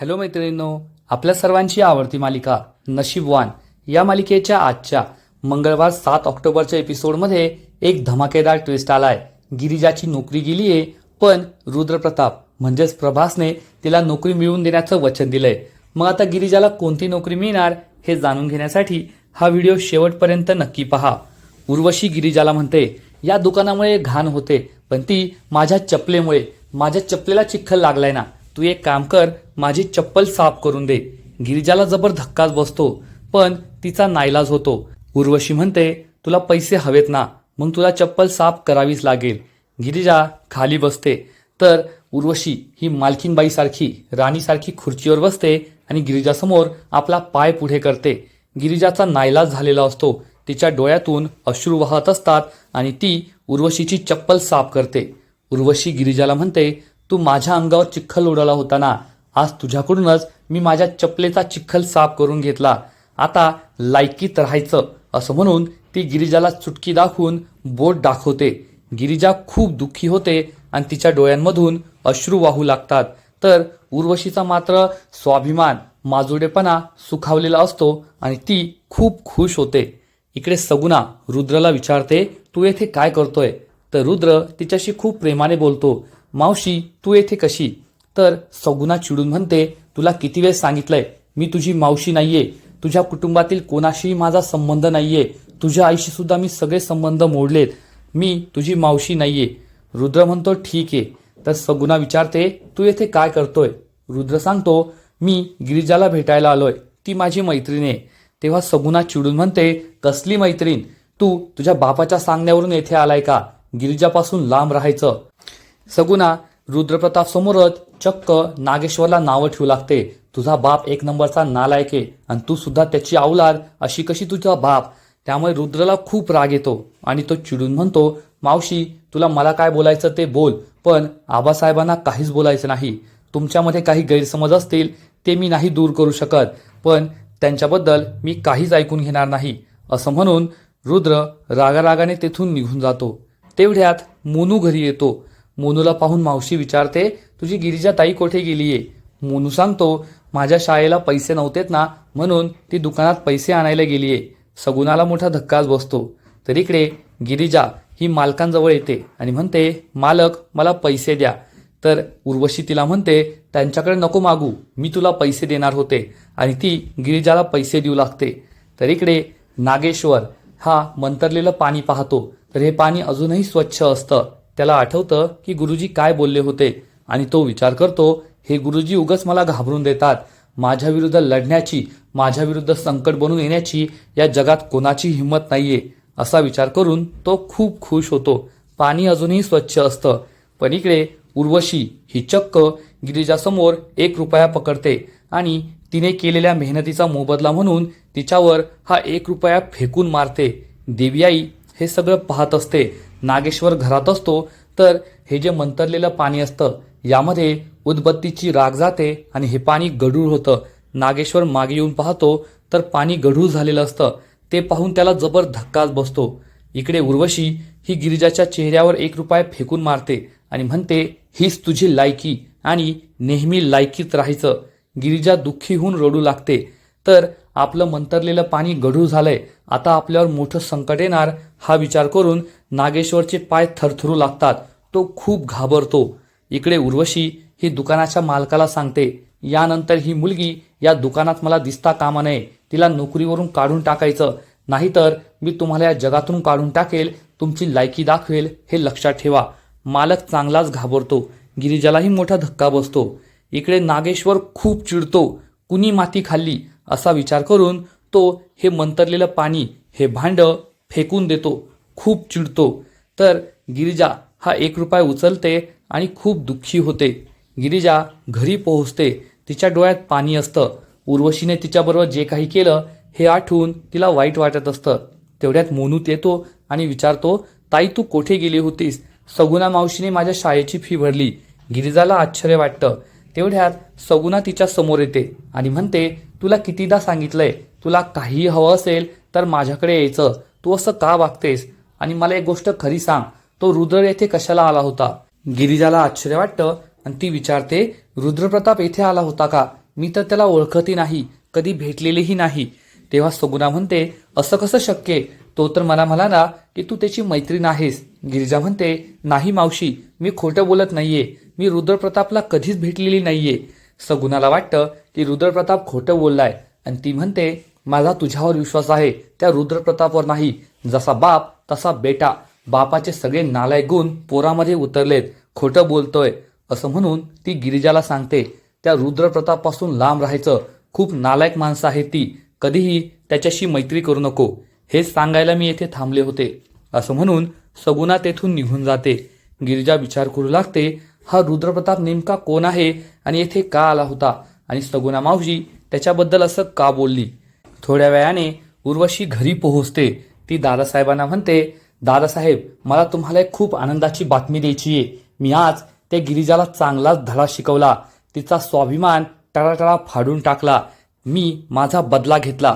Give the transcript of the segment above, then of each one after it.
Hello मैत्रिणींनो आपल्या सर्वांची आवडती मालिका नशीबवान या मालिकेच्या आजच्या मंगळवार सात ऑक्टोबरच्या एपिसोडमध्ये एक धमाकेदार ट्विस्ट आलाय. गिरिजाची नोकरी गेली आहे पण रुद्रप्रताप म्हणजेच प्रभासने तिला नोकरी मिळवून देण्याचं वचन दिलंय. मग आता गिरिजाला कोणती नोकरी मिळणार हे जाणून घेण्यासाठी हा व्हिडिओ शेवटपर्यंत नक्की पहा. उर्वशी गिरिजाला म्हणते या दुकानामुळे घाण होते पण ती माझ्या चपलेमुळे माझ्या चपलेला चिखल लागलाय ना. तू एक काम कर माझी चप्पल साफ करून दे. गिरिजाला जबर धक्काच बसतो पण तिचा नाईलाज होतो. उर्वशी म्हणते तुला पैसे हवेत ना मग तुला चप्पल साफ करावीच लागेल. गिरिजा खाली बसते. तर उर्वशी ही मालकीनबाईसारखी राणीसारखी खुर्चीवर बसते आणि गिरिजासमोर आपला पाय पुढे करते. गिरिजाचा नाईलाज झालेला असतो. तिच्या डोळ्यातून अश्रू वाहत असतात आणि ती उर्वशीची चप्पल साफ करते. उर्वशी गिरिजाला म्हणते तू माझ्या अंगावर चिखल उडवला होता ना आज तुझ्याकडूनच मी माझ्या चपलेचा चिखल साफ करून घेतला. आता लायकीत राहायचं असं म्हणून ती गिरिजाला चुटकी दाखवून बोट दाखवते. गिरिजा खूप दुःखी होते आणि तिच्या डोळ्यांमधून अश्रू वाहू लागतात. तर उर्वशीचा मात्र स्वाभिमान माजुडेपणा सुखावलेला असतो आणि ती खूप खुश होते. इकडे सगुना रुद्रला विचारते तू येथे काय करतोय? तर रुद्र तिच्याशी खूप प्रेमाने बोलतो मावशी तू येथे कशी? तर सगुना चिडून म्हणते तुला किती वेळ सांगितलंय? मी तुझी मावशी नाहीये. तुझ्या कुटुंबातील कोणाशीही माझा संबंध नाहीये. तुझ्या आईशी सुद्धा मी सगळे संबंध मोडलेत. मी तुझी मावशी नाहीये. रुद्र म्हणतो ठीक आहे. तर सगुना विचारते तू येथे काय करतोय? रुद्र सांगतो मी गिरिजाला भेटायला आलोय. ती माझी मैत्रीण आहे. तेव्हा सगुना चिडून म्हणते कसली मैत्रीण? तू तुझ्या बापाच्या सांगण्यावरून येथे आलाय का? गिरिजापासून लांब राहायचं. सगुना रुद्रप्रताप समोरच चक्क नागेश्वरला नावं ठेवू लागते. तुझा बाप एक नंबरचा नालायक आहे आणि तू सुद्धा त्याची अवलाद अशी कशी तुझा बाप? त्यामुळे रुद्रला खूप राग येतो आणि तो चिडून म्हणतो मावशी तुला मला काय बोलायचं ते बोल पण आबासाहेबांना काहीच बोलायचं नाही. तुमच्यामध्ये काही गैरसमज असतील ते मी नाही दूर करू शकत पण त्यांच्याबद्दल मी काहीच ऐकून घेणार नाही. असं म्हणून रुद्र रागारागाने तेथून निघून जातो. तेवढ्यात मोनू घरी येतो. मोनूला पाहून मावशी विचारते तुझी गिरिजा ताई कोठे गेलीये? मोनू सांगतो माझ्या शाळेला पैसे नव्हतेत ना म्हणून ती दुकानात पैसे आणायला गेलीये. सगुणाला मोठा धक्काच बसतो. तर इकडे गिरिजा ही मालकांजवळ येते आणि म्हणते मालक मला पैसे द्या. तर उर्वशी तिला म्हणते त्यांच्याकडे नको मागू मी तुला पैसे देणार होते. आणि ती गिरिजाला पैसे देऊ लागते. तर इकडे नागेश्वर हा मंतरलेलं पाणी पाहतो. तर हे पाणी अजूनही स्वच्छ असतं. त्याला आठवतं की गुरुजी काय बोलले होते आणि तो विचार करतो हे गुरुजी उगच मला घाबरून देतात. माझ्या विरुद्ध लढण्याची माझ्या विरुद्ध संकट बनून येण्याची या जगात कोणाची हिंमत नाहीये. असा विचार करून तो खूप खुश होतो. पाणी अजूनही स्वच्छ असतं. पण इकडे उर्वशी ही चक्क गिरिजासमोर एक रुपया पकडते आणि तिने केलेल्या मेहनतीचा मोबदला म्हणून तिच्यावर हा एक रुपया फेकून मारते. देवियाई हे सगळं पाहत असते. नागेश्वर घरात असतो तर हे जे मंतरलेलं पाणी असतं यामध्ये उदबत्तीची राग जाते आणि हे पाणी गढूळ होतं. नागेश्वर मागे येऊन पाहतो तर पाणी गढूळ झालेलं असतं. ते पाहून त्याला जबर धक्काच बसतो. इकडे उर्वशी ही गिरिजाच्या चेहऱ्यावर एक रुपया फेकून मारते आणि म्हणते हीच तुझी लायकी आणि नेहमी लायकीत राहायचं. गिरिजा दुःखी होऊन रडू लागते. तर आपलं मंतरलेलं पाणी गढूळ झालंय. आता आपल्यावर मोठं संकट येणार हा विचार करून नागेश्वरचे पाय थरथरू लागतात. तो खूप घाबरतो. इकडे उर्वशी ही दुकानाच्या मालकाला सांगते यानंतर ही मुलगी या दुकानात मला दिसता कामा नये. तिला नोकरीवरून काढून टाकायचं. नाहीतर मी तुम्हाला या जगातून काढून टाकेल. तुमची लायकी दाखवेल. हे लक्षात ठेवा. मालक चांगलाच घाबरतो. गिरिजालाही मोठा धक्का बसतो. इकडे नागेश्वर खूप चिडतो. कुणी माती खाल्ली? असा विचार करून तो हे मंतरलेलं पाणी हे भांड फेकून देतो खूप चिडतो. तर गिरिजा हा एक रुपया उचलते आणि खूप दुःखी होते. गिरिजा घरी पोहोचते. तिच्या डोळ्यात पाणी असतं. उर्वशीने तिच्याबरोबर जे काही केलं हे आठवून तिला वाईट वाटत असतं. तेवढ्यात मोनूत येतो आणि विचारतो ताई तू कोठे गेली होतीस? सगुना मावशीने माझ्या शाळेची फी भरली. गिरिजाला आश्चर्य वाटतं. तेवढ्यात सगुना तिच्या समोर येते आणि म्हणते तुला कितीदा सांगितलंय तुला काहीही हवं असेल तर माझ्याकडे यायचं. तू असं का वागतेस? आणि मला एक गोष्ट खरी सांग. तो रुद्र येथे कशाला आला होता? गिरिजाला आश्चर्य वाटतं आणि ती विचारते रुद्रप्रताप येथे आला होता का? मी तर त्याला ओळखतही नाही कधी भेटलेलीही नाही. तेव्हा सगुना म्हणते असं कसं शक्य? तो तर मला म्हणाला की तू त्याची मैत्रीण आहेस. गिरिजा म्हणते नाही मावशी मी खोटं बोलत नाहीये. मी रुद्रप्रतापला कधीच भेटलेली नाहीये. सगुणाला वाटतं की रुद्रप्रताप खोटं बोललाय. आणि ती म्हणते माझा तुझ्यावर विश्वास आहे त्या रुद्रप्रतापवर नाही. जसा बाप तसा बेटा. बापाचे सगळे नालाय गुण पोरामध्ये उतरलेत. खोटं बोलतोय. असं म्हणून ती गिरिजाला सांगते त्या रुद्रप्रतापपासून लांब राहायचं. खूप नालायक माणसं आहे ती. कधीही त्याच्याशी मैत्री करू नको. हेच सांगायला मी येथे थांबले होते. असं म्हणून सगुणा तेथून निघून जाते. गिरिजा विचार करू लागते हा रुद्रप्रताप नेमका कोण आहे आणि येथे का आला होता? आणि सगुणा मावशी त्याच्याबद्दल असं का बोलली? थोड्या वेळाने उर्वशी घरी पोहोचते. ती दादासाहेबांना म्हणते दादासाहेब मला तुम्हाला एक खूप आनंदाची बातमी द्यायची आहे मी आज त्या गिरिजाला चांगलाच धडा शिकवला. तिचा स्वाभिमान टळाटळा फाडून टाकला. मी माझा बदला घेतला.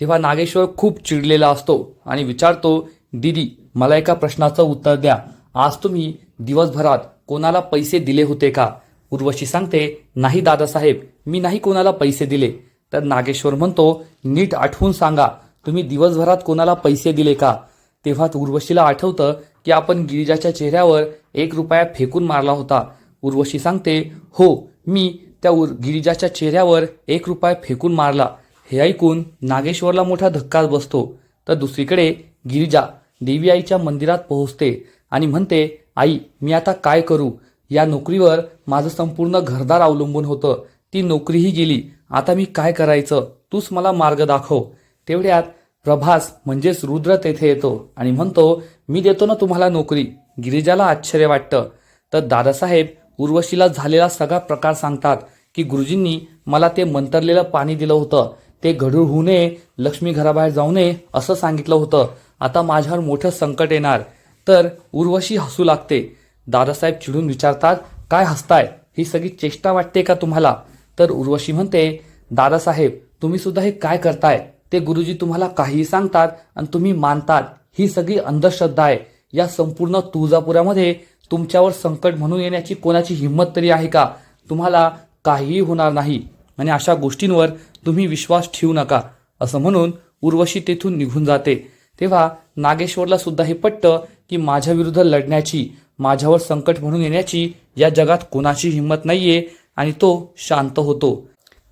तेव्हा नागेश्वर खूप चिडलेला असतो आणि विचारतो दीदी मला एका प्रश्नाचं उत्तर द्या. आज तुम्ही दिवसभरात कोणाला पैसे दिले होते का? उर्वशी सांगते नाही दादासाहेब मी नाही कोणाला पैसे दिले. तर नागेश्वर म्हणतो नीट आठवून सांगा तुम्ही दिवसभरात कोणाला पैसे दिले का? तेव्हा उर्वशीला आठवतं की आपण गिरिजाच्या चेहऱ्यावर एक रुपया फेकून मारला होता. उर्वशी सांगते हो मी त्या उर गिरिजाच्या चेहऱ्यावर एक रुपया फेकून मारला. हे ऐकून नागेश्वरला मोठा धक्काच बसतो. तर दुसरीकडे गिरिजा देवी आईच्या मंदिरात पोहोचते आणि म्हणते आई मी आता काय करू? या नोकरीवर माझं संपूर्ण घरदार अवलंबून होतं. ती नोकरीही गेली. आता मी काय करायचं? तूच मला मार्ग दाखव. तेवढ्यात प्रभास म्हणजेच रुद्र तेथे येतो आणि म्हणतो मी देतो ना तुम्हाला नोकरी. गिरिजाला आश्चर्य वाटतं. तर दादासाहेब उर्वशीला झालेला सगळा प्रकार सांगतात की गुरुजींनी मला ते मंतरलेलं पाणी दिलं होतं. ते गढूळ होऊ नये लक्ष्मी घराबाहेर जाऊ नये असं सांगितलं होतं. आता माझ्यावर मोठं संकट येणार. तर उर्वशी हसू लागते. दादासाहेब चिडून विचारतात काय हसताय? ही सगळी चेष्टा वाटते का तुम्हाला? तर उर्वशी म्हणते दादासाहेब तुम्ही सुद्धा हे काय करताय? ते गुरुजी तुम्हाला काहीही सांगतात आणि तुम्ही मानतात. ही सगळी अंधश्रद्धा आहे. या संपूर्ण तुळजापुरामध्ये तुमच्यावर संकट म्हणून येण्याची कोणाची हिंमत तरी आहे का? तुम्हाला काहीही होणार नाही. आणि अशा गोष्टींवर तुम्ही विश्वास ठेवू नका. असं म्हणून उर्वशी तेथून निघून जाते. तेव्हा नागेश्वरला सुद्धा हे पटतं की माझ्या विरुद्ध लढण्याची माझ्यावर संकट म्हणून येण्याची या जगात कोणाची हिंमत नाहीये आणि तो शांत होतो.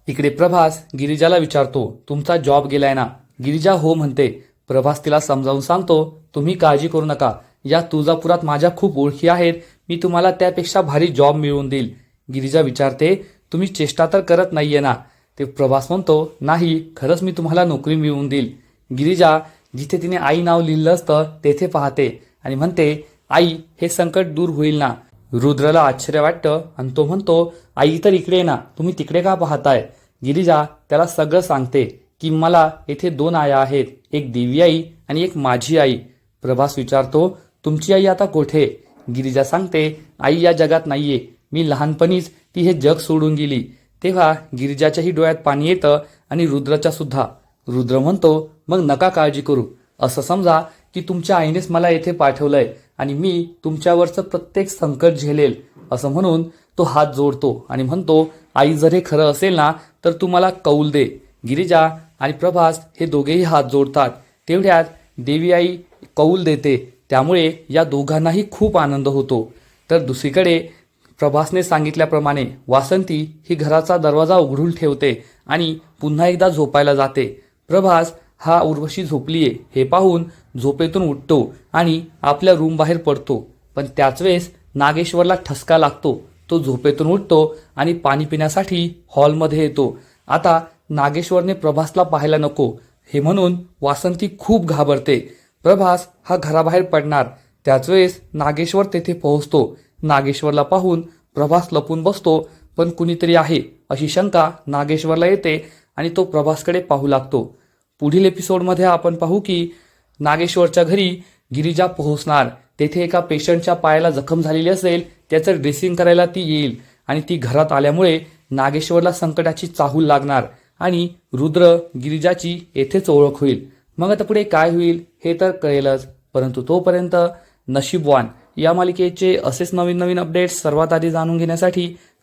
इकडे प्रभास गिरिजाला विचारतो तुमचा जॉब गेलाय ना? गिरिजा हो म्हणते प्रभास तिला समजावून सांगतो तुम्ही काळजी करू नका. या तुळजापुरात माझ्या खूप ओळखी आहेत. मी तुम्हाला त्यापेक्षा भारी जॉब मिळवून देईल. गिरिजा विचारते तुम्ही चेष्टा तर करत नाहीये ना? ते प्रभास म्हणतो नाही खरंच मी तुम्हाला नोकरी मिळवून देईल. गिरिजा जिथे तिने आई नाव लिहिलं असतं तेथे पाहते आणि म्हणते आई हे संकट दूर होईल ना. रुद्रला आश्चर्य वाटतं आणि तो म्हणतो आई तर इकडे आहे ना. तुम्ही तिकडे का पाहताय? गिरिजा त्याला सगळं सांगते की मला येथे दोन आया आहेत. एक देवी आई आणि एक माझी आई. प्रभास विचारतो तुमची आई आता कोठे? गिरिजा सांगते आई या जगात नाहीये. मी लहानपणीच ती हे जग सोडून गेली. तेव्हा गिरिजाच्याही डोळ्यात पाणी येतं आणि रुद्राच्या सुद्धा. रुद्र म्हणतो मग नका काळजी करू. असं समजा की तुमच्या आईनेच मला येथे पाठवलंय आणि मी तुमच्यावरचं प्रत्येक संकट झेलेल. असं म्हणून तो हात जोडतो आणि म्हणतो आई जर हे खरं असेल ना तर तू मला कौल दे. गिरिजा आणि प्रभास हे दोघेही हात जोडतात. तेवढ्यात देवी आई कौल देते. त्यामुळे या दोघांनाही खूप आनंद होतो. तर दुसरीकडे प्रभासने सांगितल्याप्रमाणे वासंती ही घराचा दरवाजा उघडून ठेवते आणि पुन्हा एकदा झोपायला जाते. प्रभास हा उर्वशी झोपलीये हे पाहून झोपेतून उठतो आणि आपल्या रूम बाहेर पडतो. पण त्याच वेळेस नागेश्वरला ठसका लागतो. तो झोपेतून उठतो आणि पाणी पिण्यासाठी हॉलमध्ये येतो. आता नागेश्वरने प्रभासला पाहायला नको. हे म्हणून वासंती खूप घाबरते. प्रभास हा घराबाहेर पडणार. त्याच वेळेस नागेश्वर तेथे पोहोचतो. नागेश्वरला पाहून प्रभास लपून बसतो. पण कुणीतरी आहे अशी शंका नागेश्वरला येते. आणि तो प्रभासकडे पाहू लागतो. पुढील एपिसोडमध्ये आपण पाहू की नागेश्वरच्या घरी गिरिजा पोहोचणार. तेथे एका पेशंटच्या पायाला जखम झालेली असेल त्याचं ड्रेसिंग करायला ती येईल आणि ती घरात आल्यामुळे नागेश्वरला संकटाची चाहूल लागणार आणि रुद्र गिरिजाची येथेच ओळख होईल. मग आता पुढे काय होईल हे तर कळेलच परंतु तोपर्यंत नशीबवान या मालिकेचे असेच नवीन नवीन अपडेट्स सर्वात आधी जाणून घेण्यासाठी